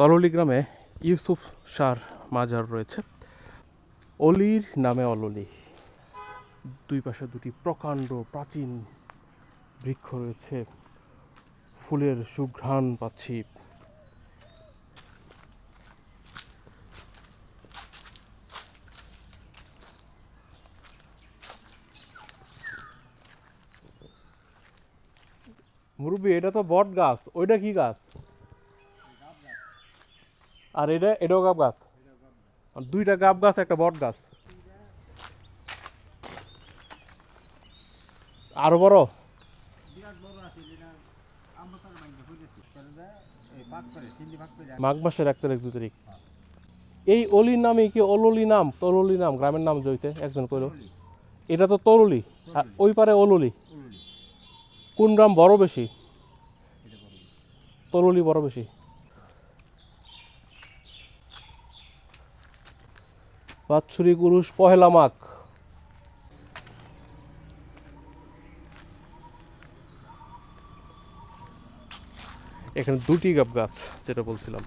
তরলি গ্রামে ইউসুফ শাহর মাজার রয়েছে। অলির নামে অললি। দুই পাশে দুটি প্রকাণ্ড প্রাচীন বৃক্ষ রয়েছে। ফুলের সুঘ্রাণ পাচ্ছি। মুরব্বী, এটা তো বট গাছ ওইটা কি গাছ? আর এটা, এটাও গাব গাছ। দুইটা গাব গাছ, একটা বট গাছ। আরও বড়? মাঘ মাসের এক তারিখ, দু তারিখ। এই অলির নামে কি অললি নাম? তরলি নাম, গ্রামের নাম জয়ছে একজন কইল। এটা তো তরলি ওই পারে অললি। কোন গ্রাম বড় বেশি? তরলি বড় বেশি। বাৎসরিক উরুষ পহেলা মাঘ। এখানে দুটি গাব গাছ যেটা বলছিলাম।